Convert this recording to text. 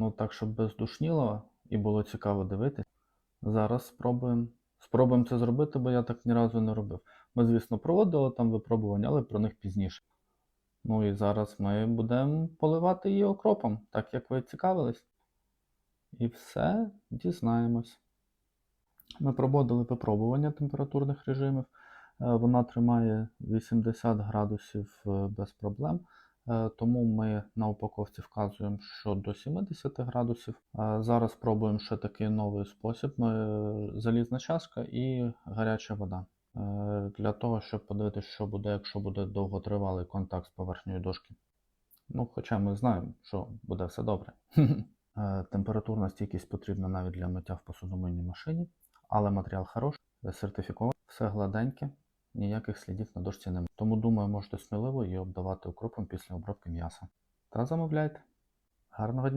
Ну так, щоб без душніло і було цікаво дивитись. Зараз спробуємо. Спробуємо це зробити, бо я так ні разу не робив. Ми, звісно, проводили там випробування, але про них пізніше. Ну і зараз ми будемо поливати її окропом, так як ви цікавились. І все дізнаємось. Ми проводили випробування температурних режимів. Е, Вона тримає 80 градусів е, без проблем. Е, Тому ми на упаковці вказуємо, що до 70 градусів. Е, Зараз пробуємо ще такий новий спосіб: е, залізна чашка і гаряча вода. Для того, щоб подивитися, що буде, якщо буде довготривалий контакт з поверхнею дошки. Ну, хоча ми знаємо, що буде все добре. Температурна стійкість потрібна навіть для миття в посудомийній машині, але матеріал хороший, сертифікований, все гладеньке, ніяких слідів на дошці немає. Тому думаю, можете сміливо її обдавати укропом після обробки м'яса. Та замовляйте. Гарного дня!